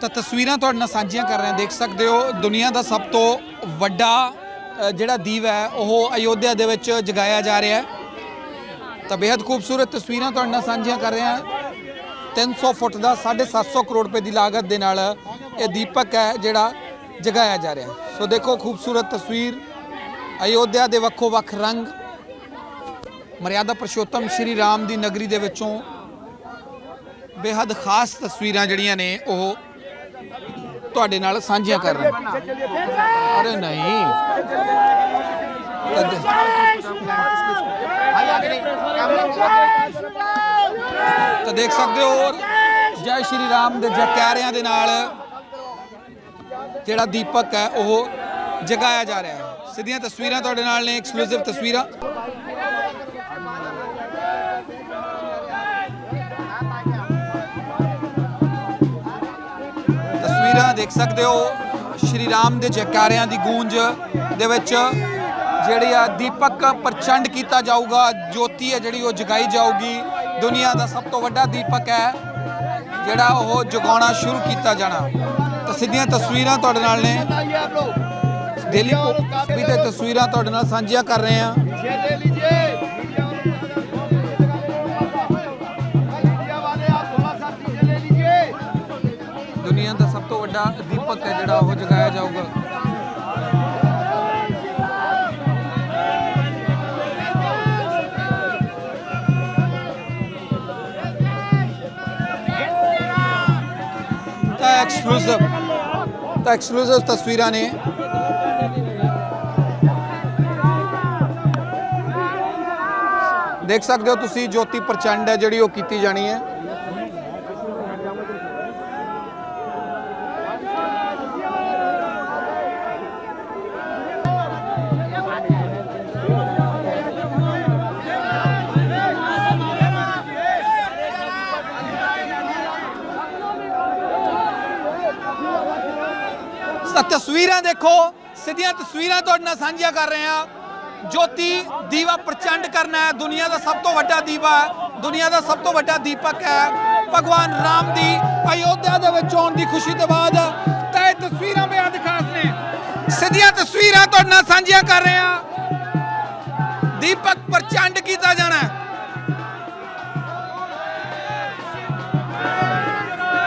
ਤਾਂ ਤਸਵੀਰਾਂ ਤੁਹਾਡੇ ਨਾਲ ਸਾਂਝੀਆਂ ਕਰ ਰਹੇ ਦੇਖ ਸਕਦੇ ਹੋ, ਦੁਨੀਆ ਦਾ ਸਭ ਤੋਂ ਵੱਡਾ ਜਿਹੜਾ ਦੀਵ ਹੈ, ਉਹ ਅਯੋਧਿਆ ਦੇ ਵਿੱਚ ਜਗਾਇਆ ਜਾ ਰਿਹਾ ਹੈ। ਤਾਂ ਬੇहद ਖੂਬਸੂਰਤ ਤਸਵੀਰਾਂ ਤੁਹਾਡੇ ਨਾਲ ਸਾਂਝੀਆਂ ਕਰ ਰਹੇ ਹਾਂ। 300 ਫੁੱਟ ਦਾ 750 ਕਰੋੜ ਰੁਪਏ ਦੀ ਲਾਗਤ ਦੇ ਨਾਲ ਇਹ ਦੀਪਕ ਹੈ, ਜਿਹੜਾ ਜਗਾਇਆ ਜਾ ਰਿਹਾ ਸੋ ਦੇਖੋ, ਖੂਬਸੂਰਤ ਤਸਵੀਰ, ਅਯੋਧਿਆ ਦੇ ਵੱਖੋ ਵੱਖ ਰੰਗ, ਮਰਿਆਦਾ ਪਰਸ਼ੋਤਮ ਸ਼੍ਰੀ ਰਾਮ ਦੀ ਨਗਰੀ ਦੇ ਵਿੱਚੋਂ ਬੇहद ਖਾਸ ਤਸਵੀਰਾਂ ਜਿਹੜੀਆਂ ਨੇ, ਉਹ ਤੁਹਾਡੇ ਨਾਲ ਸਾਂਝੀਆਂ ਕਰ ਰਹੇ ਹਾਂ। ਅਰੇ ਨਹੀਂ। ਤਾਂ ਦੇਖ ਸਕਦੇ ਹੋ ਜੈ ਸ਼੍ਰੀ ਰਾਮ ਦੇ ਜੈਕਾਰਿਆਂ ਦੇ ਨਾਲ ਜਿਹੜਾ ਦੀਪਕ ਹੈ, ਉਹ ਜਗਾਇਆ ਜਾ ਰਿਹਾ ਹੈ। ਸਿੱਧੀਆਂ ਤਸਵੀਰਾਂ ਤੁਹਾਡੇ ਨਾਲ ਨੇ ਐਕਸਕਲੂਸਿਵ ਤਸਵੀਰਾਂ। ਤਸਵੀਰਾਂ ਦੇਖ ਸਕਦੇ ਹੋ ਸ਼੍ਰੀ ਰਾਮ ਦੇ ਜੈਕਾਰਿਆਂ ਦੀ ਗੂੰਜ ਦੇ ਵਿੱਚ ਜਿਹੜੀ ਆ ਦੀਪਕ ਪ੍ਰਚੰਡ ਕੀਤਾ ਜਾਊਗਾ ਜੋਤੀ ਹੈ ਜਿਹੜੀ ਉਹ ਜਗਾਈ ਜਾਊਗੀ। ਦੁਨੀਆ ਦਾ ਸਭ ਤੋਂ ਵੱਡਾ ਦੀਪਕ ਹੈ ਜਿਹੜਾ ਉਹ ਜਗਾਉਣਾ ਸ਼ੁਰੂ ਕੀਤਾ ਜਾਣਾ। ਤਾਂ ਸਿੱਧੀਆਂ ਤਸਵੀਰਾਂ ਤੁਹਾਡੇ ਨਾਲ ਨੇ। ਦਿੱਲੀ ਵੀ ਤੇ ਤਸਵੀਰਾਂ ਤੁਹਾਡੇ ਨਾਲ ਸਾਂਝੀਆਂ ਕਰ ਰਹੇ ਹਾਂ। ਵੱਡਾ ਦੀਪਕ ਹੈ ਜਿਹੜਾ ਉਹ ਜਗਾਇਆ ਜਾਊਗਾ। ਤਾਂ ਐਕਸਕਲੂਸਿਵ ਤਾਂ ਐਕਸਕਲੂਸਿਵ ਤਸਵੀਰਾਂ ਨੇ। ਦੇਖ ਸਕਦੇ ਹੋ ਤੁਸੀਂ ਜੋਤੀ ਪ੍ਰਚੰਡ ਹੈ ਜਿਹੜੀ ਉਹ ਕੀਤੀ ਜਾਣੀ ਹੈ। ਤਸਵੀਰਾਂ ਦੇਖੋ, ਸਿੱਧੀਆਂ ਤਸਵੀਰਾਂ ਤੁਹਾਡੇ ਨਾਲ ਸਾਂਝੀਆਂ ਕਰ ਰਹੇ ਹਾਂ। ਜੋਤੀ, ਦੀਵਾ ਪ੍ਰਚੰਡ ਕਰਨਾ ਹੈ। ਦੁਨੀਆ ਦਾ ਸਭ ਤੋਂ ਵੱਡਾ ਦੀਵਾ ਹੈ। ਦੁਨੀਆ ਦਾ ਸਭ ਤੋਂ ਵੱਡਾ ਦੀਪਕ ਹੈ। ਭਗਵਾਨ ਰਾਮ ਦੀ ਅਯੋਧਿਆ ਦੇ ਵਿੱਚ ਆਉਣ ਦੀ ਖੁਸ਼ੀ ਤੋਂ ਬਾਅਦ ਤਾਂ ਇਹ ਤਸਵੀਰਾਂ ਬੇहद ਖਾਸ ਨੇ। ਸਿੱਧੀਆਂ ਤਸਵੀਰਾਂ ਤੁਹਾਡੇ ਨਾਲ ਸਾਂਝੀਆਂ ਕਰ ਰਹੇ ਹਾਂ। ਦੀਪਕ ਪ੍ਰਚੰਡ ਕੀਤਾ ਜਾਣਾ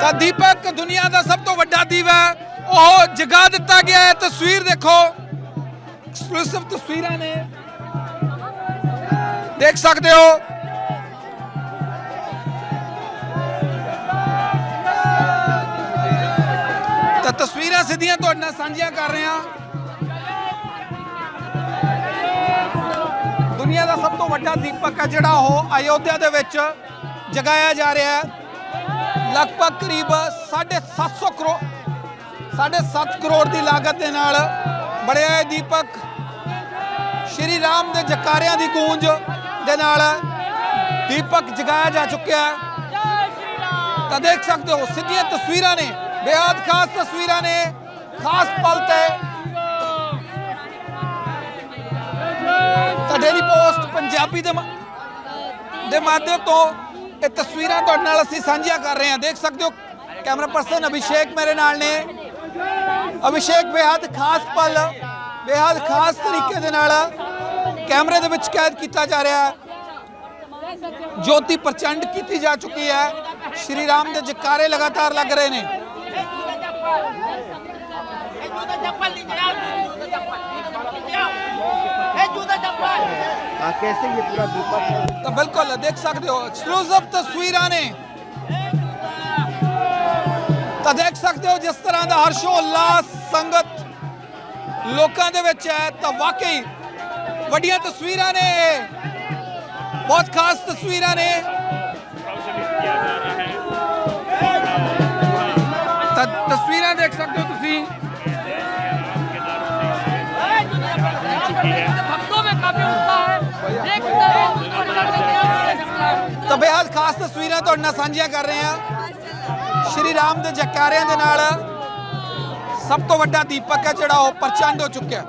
ਤਾਂ ਦੀਪਕ ਦੁਨੀਆ ਦਾ ਸਭ ਤੋਂ ਵੱਡਾ ਦੀਵਾ ਹੈ। ਉਹ ਜਗਾ ਦਿੱਤਾ ਗਿਆ ਹੈ, ਤਸਵੀਰ ਦੇਖੋ। ਐਕਸਕਲੂਸਿਵ ਤਸਵੀਰਾਂ ਨੇ। ਦੇਖ ਸਕਦੇ ਹੋ। ਤਾਂ ਤਸਵੀਰਾਂ ਸਿੱਧੀਆਂ ਤੁਹਾਡੇ ਨਾਲ ਸਾਂਝੀਆਂ ਕਰ ਰਹੇ ਹਾਂ। ਦੁਨੀਆ ਦਾ ਸਭ ਤੋਂ ਵੱਡਾ ਦੀਪਕ ਹੈ ਜਿਹੜਾ ਉਹ ਅਯੋਧਿਆ ਦੇ ਵਿੱਚ ਜਗਾਇਆ ਜਾ ਰਿਹਾ ਹੈ। ਲਗਭਗ ਕਰੀਬ 750 ਕਰੋੜ 7.5 ਕਰੋੜ ਦੀ ਲਾਗਤ ਦੇ ਨਾਲ ਬਣਿਆ ਇਹ ਦੀਪਕ। ਸ਼੍ਰੀ ਰਾਮ ਦੇ ਜਕਾਰਿਆਂ ਦੀ ਗੂੰਜ ਦੇ ਨਾਲ ਦੀਪਕ ਜਗਾਇਆ ਜਾ ਚੁੱਕਿਆ ਹੈ। ਤਾਂ ਦੇਖ ਸਕਦੇ ਹੋ, ਸਿੱਧੀਆਂ ਤਸਵੀਰਾਂ ਨੇ ਬੇहद ਖਾਸ ਤਸਵੀਰਾਂ ਨੇ, ਖਾਸ ਪਲ ਤੇ। ਤਾਂ ਡੇਲੀ ਪੋਸਟ ਪੰਜਾਬੀ ਦੇ ਦੇ ਮਾਧਿਅਮ ਤੋਂ ਇਹ ਤਸਵੀਰਾਂ ਤੁਹਾਡੇ ਨਾਲ ਅਸੀਂ ਸਾਂਝੀਆਂ ਕਰ ਰਹੇ ਹਾਂ। ਦੇਖ ਸਕਦੇ ਹੋ, ਕੈਮਰਾ ਪਰਸਨ ਅਭਿਸ਼ੇਕ ਮੇਰੇ ਨਾਲ ਨੇ। ਅਭਿਸ਼ੇਕ ਬੇहद ਖਾਸ ਪਲ ਬੇहद ਖਾਸ ਤਰੀਕੇ ਦੇ ਨਾਲ ਕੈਮਰੇ ਦੇ ਵਿੱਚ ਕੈਦ ਕੀਤਾ ਜਾ ਰਿਹਾ ਹੈ। ਜੋਤੀ ਪ੍ਰਚੰਡ ਕੀਤੀ ਜਾ ਚੁੱਕੀ ਹੈ। ਸ਼੍ਰੀ ਰਾਮ ਦੇ ਜਕਾਰੇ ਲਗਾਤਾਰ ਲੱਗ ਰਹੇ ਨੇ। ਤਾਂ ਬਿਲਕੁਲ ਦੇਖ ਸਕਦੇ ਹੋ ਐਕਸਕਲੂਸਿਵ ਤਸਵੀਰਾਂ ਨੇ। ਤਾਂ ਦੇਖ ਸਕਦੇ ਹੋ ਜਿਸ ਤਰ੍ਹਾਂ ਦਾ ਹਰਸ਼ੋ ਉਲਾਸ ਸੰਗਤ ਲੋਕਾਂ ਦੇ ਵਿੱਚ ਹੈ, ਤਾਂ ਵਾਕਈ ਵੱਡੀਆਂ ਤਸਵੀਰਾਂ ਨੇ। ਬਹੁਤ ਖਾਸ ਤਸਵੀਰਾਂ ਨੇ। ਤਾਂ ਤਸਵੀਰਾਂ ਦੇਖ ਸਕਦੇ ਹੋ ਤੁਸੀਂ। ਤਾਂ ਬੇਹੱਦ ਖਾਸ ਤਸਵੀਰਾਂ ਤੁਹਾਡੇ ਨਾਲ ਸਾਂਝੀਆਂ ਕਰ ਰਹੇ ਹਾਂ। ਸ਼੍ਰੀ ਰਾਮ ਦੇ ਜਕਾਰਿਆਂ ਦੇ ਨਾਲ ਸਭ ਤੋਂ ਵੱਡਾ ਦੀਪਕ ਹੈ ਜਿਹੜਾ ਉਹ ਪ੍ਰਚੰਡ ਹੋ ਚੁੱਕਿਆ